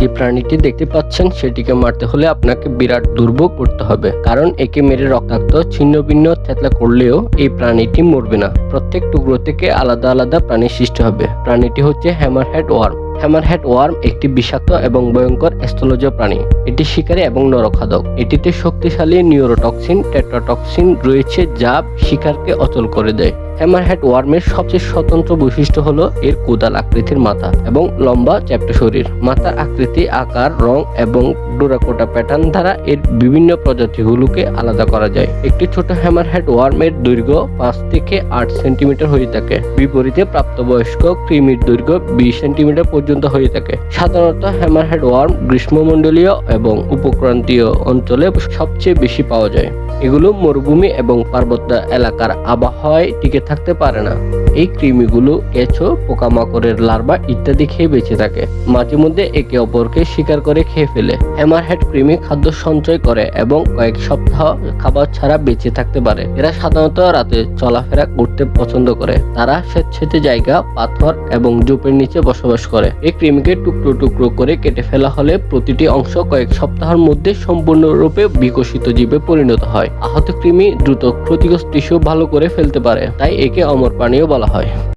যে প্রাণীটি দেখতে পাচ্ছেন, সেটিকে মারতে হলে আপনাকে বিরাট দুর্ভোগ করতে হবে। কারণ একে মেরে রক্তাক্ত ছিন্ন ভিন্ন থেতলা করলেও এই প্রাণীটি মরবে না। প্রত্যেক টুকরো থেকে আলাদা আলাদা প্রাণী সৃষ্টি হবে। প্রাণীটি হচ্ছে হ্যামারহেড ওয়ার্ম। হ্যামারহেড ওয়ার্ম একটি বিষাক্ত এবং ভয়ঙ্কর স্থলজ প্রাণী। এটি শিকারী এবং নরখাদক। এটিতে শক্তিশালী নিউরোটক্সিন, টেট্রাটক্সিন রয়েছে যা শিকারকে অচল করে দেয়। হ্যামারহেড ওয়ার্মের সবচেয়ে স্বতন্ত্র বৈশিষ্ট্য হলো এর কোদাল আকৃতির মাথা এবং লম্বা চ্যাপ্টা শরীর। মাথার আকৃতি, আকার, রং এবং ডোরাকোটা প্যাটার্ন দ্বারা এর বিভিন্ন প্রজাতিগুলোকে আলাদা করা যায়। একটি ছোট হ্যামারহেড ওয়ার্মের দৈর্ঘ্য পাঁচ থেকে আট সেন্টিমিটার হয়ে থাকে। বিপরীতে প্রাপ্তবয়স্ক কৃমির দৈর্ঘ্য বিশ সেন্টিমিটার পর্যন্ত হয়ে থাকে। সাধারণত হ্যামারহেড ওয়ার্ম গ্রীষ্মমণ্ডলীয় এবং উপক্রান্তীয় অঞ্চলে সবচেয়ে বেশি পাওয়া যায়। এগুলো মরুভূমি এবং পার্বত্য এলাকার আবহাওয়ায় টিকে থাকতে পারে না। এই কৃমিগুলো কেঁচো, পোকামাকড়ের লার্ভা ইত্যাদি খেয়ে বেঁচে থাকে। মাঝে মধ্যে একে অপরকে শিকার করে খেয়ে ফেলে। হ্যামারহেড কৃমি খাদ্য সঞ্চয় করে এবং কয়েক সপ্তাহ খাবার ছাড়া বেঁচে থাকতে পারে। এরা সাধারণত রাতে চলাফেরা করতে পছন্দ করে। তারা স্বেচ্ছাতে জায়গা, পাথর এবং জোপের নিচে বসবাস করে। এই কৃমিকে টুকরো টুকরো করে কেটে ফেলা হলে প্রতিটি অংশ কয়েক সপ্তাহের মধ্যে সম্পূর্ণরূপে বিকশিত জীবে পরিণত হয়। আহত কৃমি দ্রুত ক্ষতিগ্রস্ত টিস্যু ভালো করে ফেলতে পারে। তাই একে অমর প্রাণীও বলা হয়।